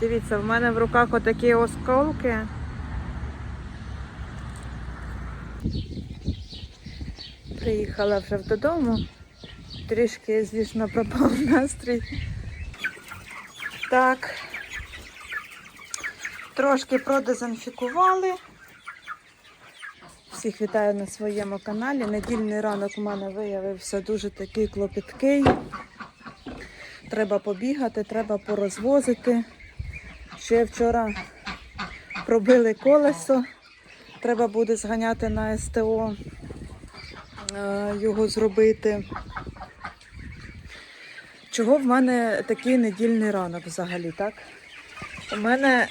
Дивіться, в мене в руках отакі осколки. Приїхала вже додому. Трішки, звісно, пропав настрій. Так. Трошки продезінфікували. Всіх вітаю на своєму каналі. Недільний ранок у мене виявився дуже такий клопіткий. Треба побігати, треба порозвозити. Ще вчора пробили колесо. Треба буде зганяти на СТО, е, його зробити. Чого в мене такий недільний ранок взагалі, так? У мене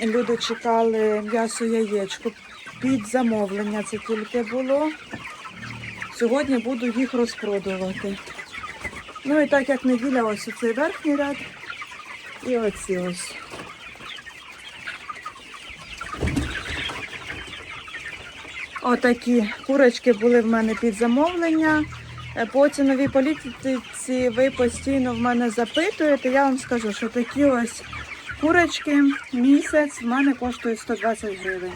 люди чекали м'ясо яєчко під замовлення, це тільки було. Сьогодні буду їх розпродувати. Ну і так як неділя, ось цей верхній ряд і оці ось. Отакі курочки були в мене під замовлення. Е, По ціновій політиці ви постійно в мене запитуєте. Я вам скажу, що такі ось курочки місяць в мене коштують 120 гривень.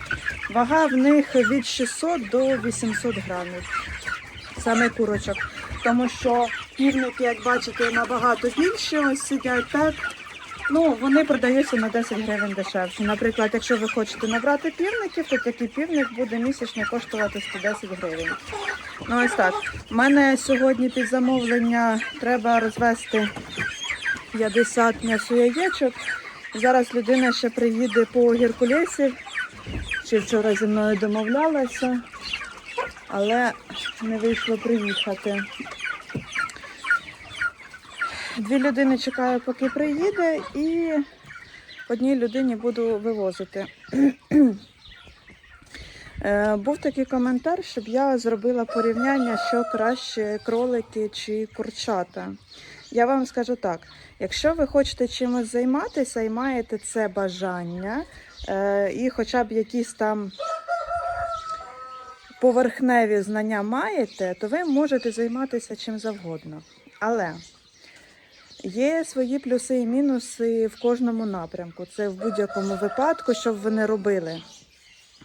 Вага в них від 600 до 800 грамів. Саме курочок. Тому що півники, як бачите, набагато більше ось сидять так. Ну, вони продаються на 10 гривень дешевше. Наприклад, якщо ви хочете набрати півників, то такий півник буде місячно коштувати 110 гривень. Ну ось так. У мене сьогодні під замовлення треба розвести 50 м'ясо яєчок. Зараз людина ще приїде по Геркулесі. Чи вчора зі мною домовлялася, але не вийшло приїхати. Дві людини чекаю, поки приїде, і одній людині буду вивозити. Е, Був такий коментар, щоб я зробила порівняння, що краще кролики чи курчата. Я вам скажу так: якщо ви хочете чимось займатися і маєте це бажання, е, і хоча б якісь там поверхневі знання маєте, то ви можете займатися чим завгодно. Але Є свої плюси і мінуси в кожному напрямку. Це в будь-якому випадку, що б ви не робили.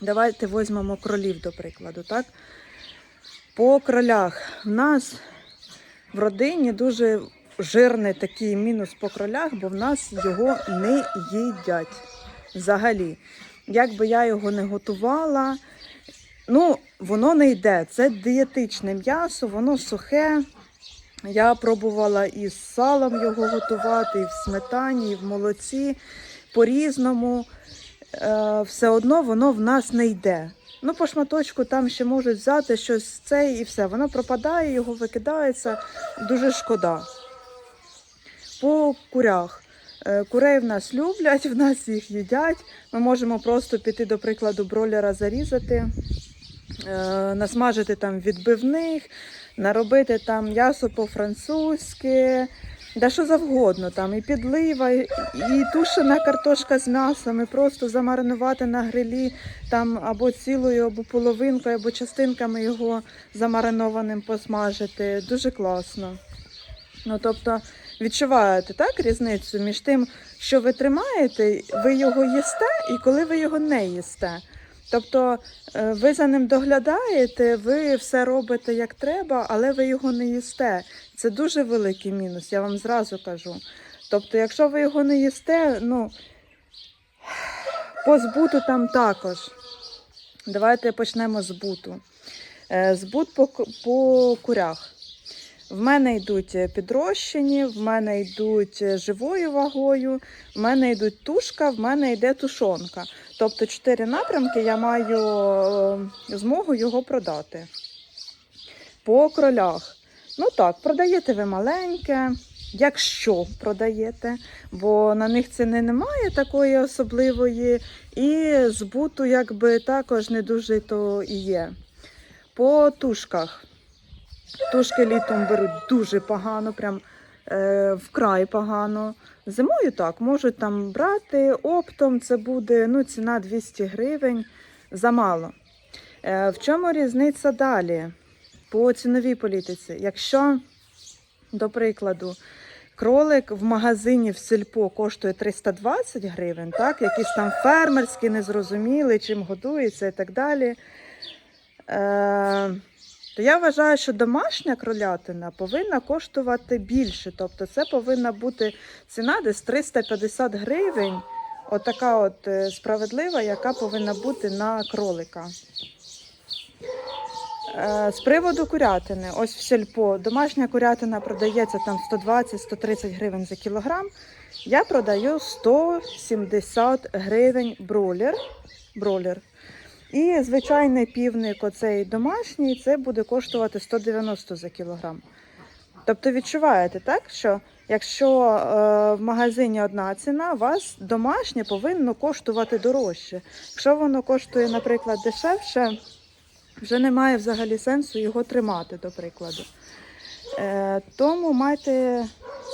Давайте візьмемо кролів, до прикладу. Так? По кролях в нас в родині дуже жирний такий мінус по кролях, бо в нас його не їдять взагалі. Як би я його не готувала, ну, воно не йде. Це дієтичне м'ясо, воно сухе. Я пробувала і з салом його готувати, і в сметані, і в молоці. По-різному е, все одно воно в нас не йде. Ну, по шматочку там ще можуть взяти щось це і все. Воно пропадає, його викидається. Дуже шкода. По курях. Е, Курей в нас люблять, в нас їх їдять. Ми можемо просто піти, до прикладу, бройлера зарізати, е, насмажити там відбивних, наробити там м'ясо по-французьки, да що завгодно, там і підлива, і, тушена картошка з м'ясом, і просто замаринувати на грилі там або цілою, або половинкою, або частинками його замаринованим посмажити. Дуже класно. Ну, тобто, відчуваєте так різницю між тим, що ви тримаєте, ви його їсте, і коли ви його не їсте. Тобто е, ви за ним доглядаєте, ви все робите як треба, але ви його не їсте. Це дуже великий мінус, я вам зразу кажу. Тобто, якщо ви його не їсте, ну по збуту там також. Давайте почнемо з буту. Е, Збут по, по курях. В мене йдуть підрощені, в мене йдуть живою вагою, в мене йдуть тушка, в мене йде тушонка. Тобто чотири напрямки я маю е, змогу його продати. По кролях. Ну так, продаєте ви маленьке, якщо продаєте, бо на них ціни немає такої особливої, і збуту якби також не дуже то і є. По тушках. Тушки літом беруть дуже погано, прям е, вкрай погано. Зимою так, можуть там брати оптом, це буде ну, ціна 200 гривень замало. Е, в чому різниця далі по ціновій політиці? Якщо, до прикладу, Кролик в магазині в сільпо коштує 320 гривень, так? якийсь там фермерський, незрозумілий, чим годується і так далі. Е, то я вважаю, що домашня кролятина повинна коштувати більше. Тобто це повинна бути ціна десь 350 гривень. Отака от е, справедлива, яка повинна бути на кролика. Е, З приводу курятини, ось в сільпо, домашня курятина продається там 120-130 гривень за кілограм. Я продаю 170 гривень бролер. бролер. І звичайний півник, оцей домашній, це буде коштувати 190 за кілограм. Тобто відчуваєте, так, що якщо е, в магазині одна ціна, у вас домашнє повинно коштувати дорожче. Якщо воно коштує, наприклад, дешевше, вже немає взагалі сенсу його тримати, до прикладу. Е, тому майте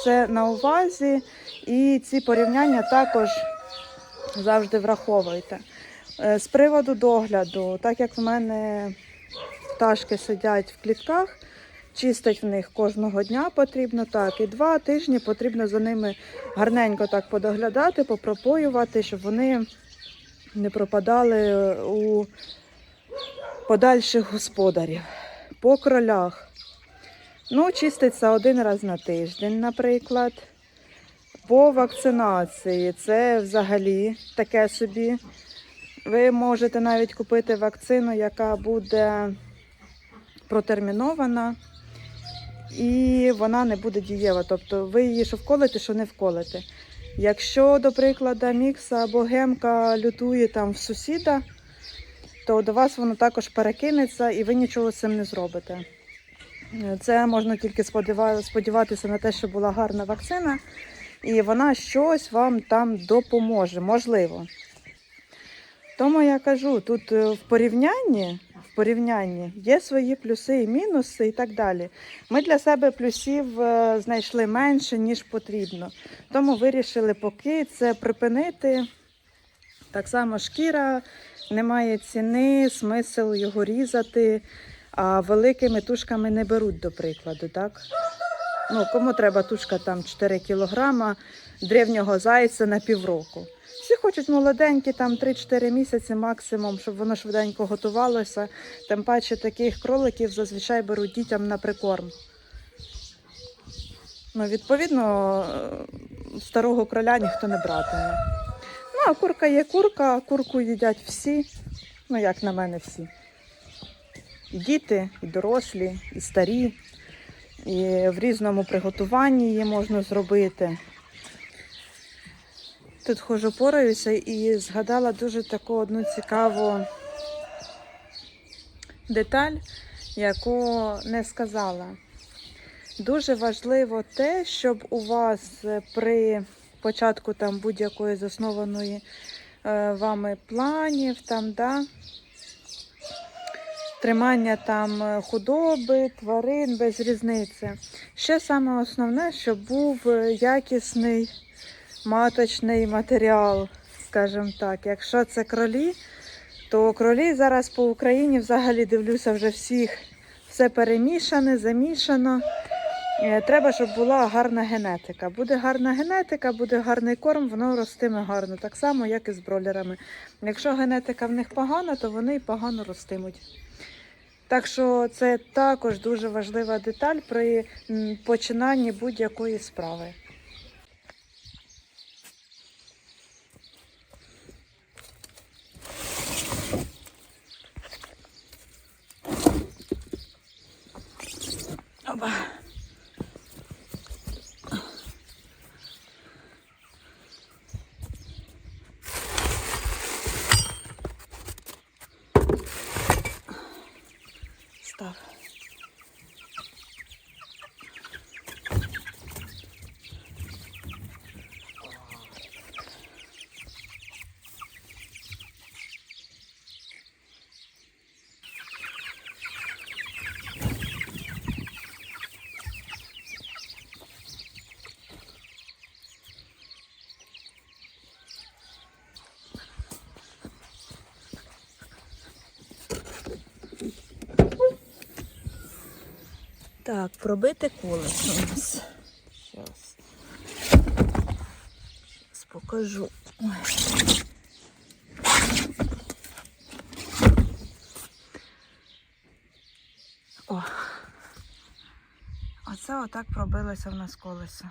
це на увазі і ці порівняння також завжди враховуйте. Е, З приводу догляду, так як в мене пташки сидять в клітках, чистить в них кожного дня потрібно так. І два тижні потрібно за ними гарненько так подоглядати, попропоювати, щоб вони не пропадали у подальших господарів. По кролях. Ну, чиститься один раз на тиждень, наприклад. По вакцинації це взагалі таке собі. Ви можете навіть купити вакцину, яка буде протермінована, і вона не буде дієва. Тобто ви її що вколите, що не вколите. Якщо, до прикладу, мікса або гемка лютує там в сусіда, то до вас воно також перекинеться і ви нічого з цим не зробите. Це можна тільки сподіватися на те, що була гарна вакцина, і вона щось вам там допоможе, можливо. Тому я кажу, тут е, в порівнянні, в порівнянні є свої плюси і мінуси і так далі. Ми для себе плюсів е, знайшли менше, ніж потрібно. Тому вирішили поки це припинити. Так само шкіра немає ціни, смисл його різати, а великими тушками не беруть, до прикладу, так? Ну, кому треба тушка там 4 кілограма древнього зайця на півроку. Всі хочуть молоденькі, там 3-4 місяці максимум, щоб воно швиденько готувалося. Тим паче таких кроликів зазвичай беруть дітям на прикорм. Ну, відповідно, е, старого кроля ніхто не братиме. Ну, а курка є курка, курку їдять всі. Ну, як на мене, всі. І діти, і дорослі, і старі. І в різному приготуванні її можна зробити. Тут ходжу пораюся і згадала дуже таку одну цікаву деталь, яку не сказала. Дуже важливо те, щоб у вас при початку там будь-якої заснованої е, вами планів, там, да, тримання там е, худоби, тварин без різниці. Ще саме основне, щоб був е, якісний маточний матеріал, скажімо так. Якщо це кролі, то кролі зараз по Україні взагалі дивлюся вже всіх. Все перемішане, замішано. Е, Треба, щоб була гарна генетика. Буде гарна генетика, буде гарний корм, воно ростиме гарно. Так само, як і з бролерами. Якщо генетика в них погана, то вони і погано ростимуть. Так що це також дуже важлива деталь при починанні будь-якої справи. over. Так, пробити колесо у нас. Щас. покажу. Ой. О. Оце отак пробилося в нас колесо.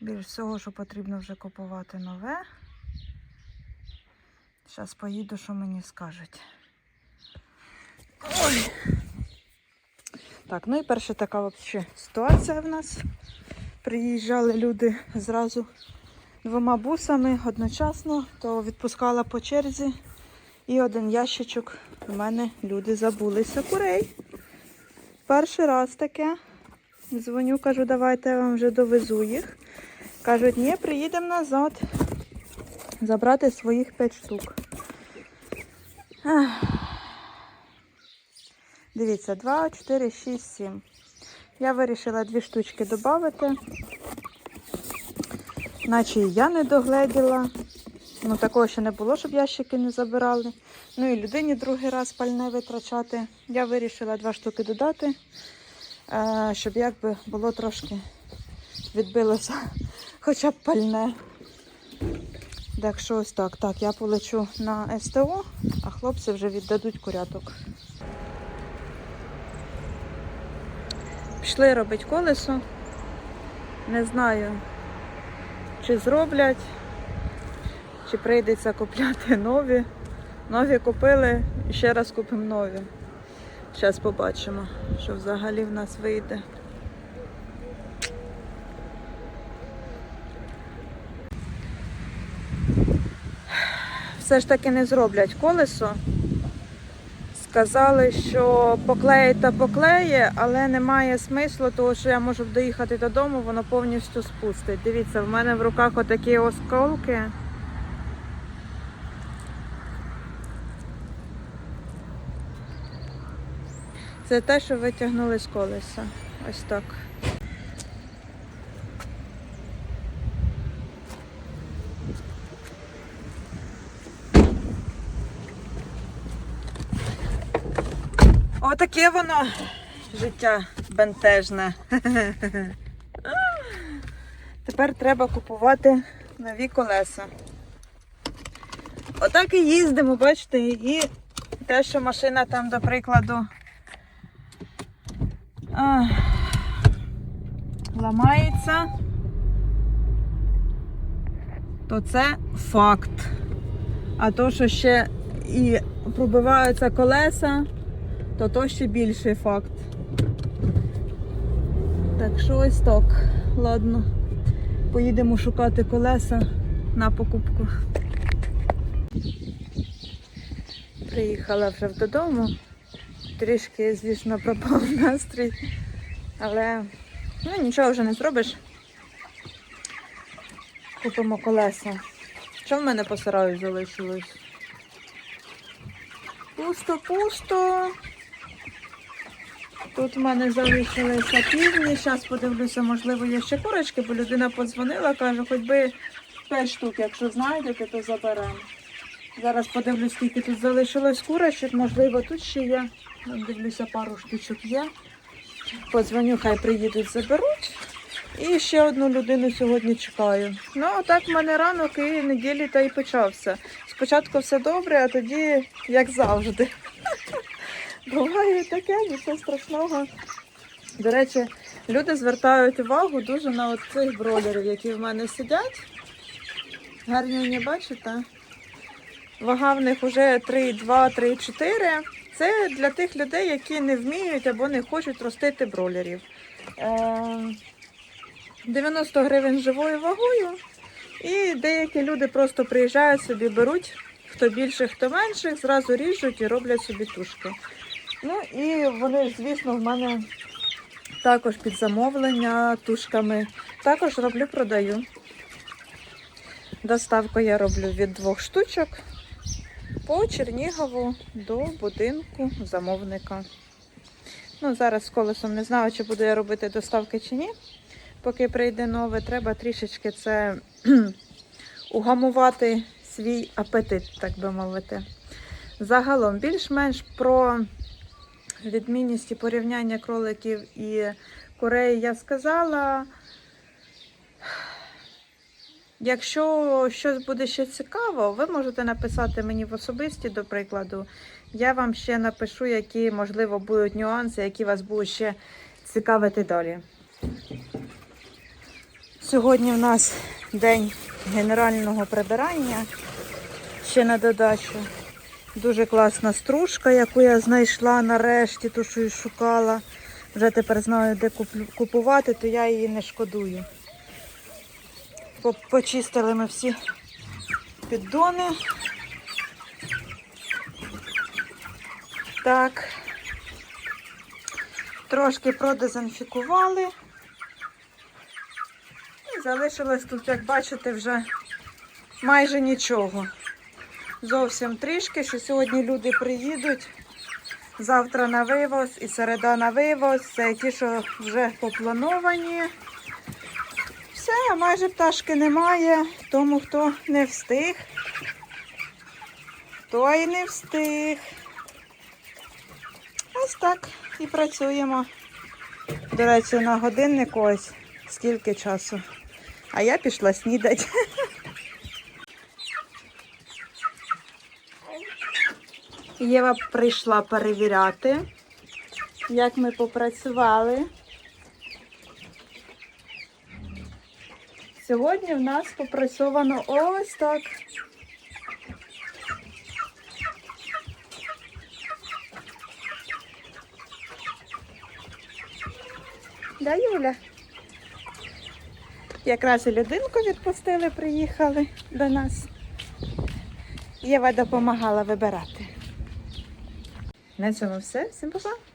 Більш всього, що потрібно вже купувати нове. Зараз поїду, що мені скажуть. Ой. Так, ну і перша така взагалі ситуація в нас. Приїжджали люди зразу двома бусами одночасно, то відпускала по черзі. І один ящичок у мене люди забулися курей. Перший раз таке. Дзвоню, кажу, давайте я вам вже довезу їх. Кажуть, ні, приїдемо назад. Забрати своїх 5 штук. Ах. Дивіться, 2, 4, 6, 7. Я вирішила дві штучки додати. Наче і я не догледіла. Ну, такого ще не було, щоб ящики не забирали. Ну і людині другий раз пальне витрачати. Я вирішила два штуки додати, е, щоб якби було трошки відбилося хоча б пальне. Так що ось так. Так, я полечу на СТО, а хлопці вже віддадуть куряток. Пішли робити колесо. Не знаю, чи зроблять, чи прийдеться купляти нові. Нові купили і ще раз купимо нові. Зараз побачимо, що взагалі в нас вийде. Все ж таки не зроблять колесо. Сказали, що поклеїть та поклеє, але немає смислу, тому що я можу доїхати додому, воно повністю спустить. Дивіться, в мене в руках отакі осколки. Це те, що витягнули з колеса. Ось так. Отаке воно життя бентежне. Тепер треба купувати нові колеса. Отак і їздимо, бачите, і те, що машина там, до прикладу, ламається, то це факт. А то, що ще і пробиваються колеса, то то ще більший факт. Так що ось так. Ладно. Поїдемо шукати колеса на покупку. Приїхала вже додому. Трішки, звісно, пропав настрій. Але ну, нічого вже не зробиш. Купимо колеса. Що в мене по сараю залишилось? Пусто-пусто. Тут в мене залишилися півні. Зараз подивлюся, можливо, є ще курочки, бо людина подзвонила, каже, хоч би 5 штук, якщо знайдете, то заберемо. Зараз подивлюсь, скільки тут залишилось курочок, можливо, тут ще є. Дивлюся, пару штучок є. Подзвоню, хай приїдуть, заберуть. І ще одну людину сьогодні чекаю. Ну, отак в мене ранок і неділі та й почався. Спочатку все добре, а тоді, як завжди. Буває таке, нічого страшного. До речі, люди звертають увагу дуже на цих бролерів, які в мене сидять. Гарні не бачите? Вага в них вже 3,2, 3,4. Це для тих людей, які не вміють або не хочуть ростити бролерів. Е, 90 гривень живою вагою. І деякі люди просто приїжджають собі, беруть, хто більше, хто менше, зразу ріжуть і роблять собі тушки. Ну і вони звісно, в мене також під замовлення тушками. Також роблю, продаю. Доставку я роблю від двох штучок по Чернігову до будинку замовника. Ну, зараз з колесом не знаю, чи буду я робити доставки чи ні. Поки прийде нове, треба трішечки це угамувати свій апетит, так би мовити. Загалом, більш-менш про відмінність і порівняння кроликів і курей я сказала. Якщо щось буде ще цікаво, ви можете написати мені в особисті, до прикладу. Я вам ще напишу, які, можливо, будуть нюанси, які вас будуть ще цікавити далі. Сьогодні в нас день генерального прибирання. Ще на додачу. Дуже класна стружка, яку я знайшла нарешті, ту, що і шукала. Вже тепер знаю, де купувати, то я її не шкодую. Почистили ми всі піддони. Так. Трошки продезінфікували. І залишилось тут, як бачите, вже майже нічого. Зовсім трішки, що сьогодні люди приїдуть. Завтра на вивоз і середа на вивоз. Це ті, що вже поплановані. Все, майже пташки немає. Тому хто не встиг, той не встиг. Ось так і працюємо. До речі, на годиннику ось скільки часу. А я пішла снідати. Єва прийшла перевіряти, як ми попрацювали. Сьогодні в нас попрацьовано ось так. Да, Юля? Якраз і людинку відпустили, приїхали до нас. Єва допомагала вибирати. На цьому все. Всім па-па!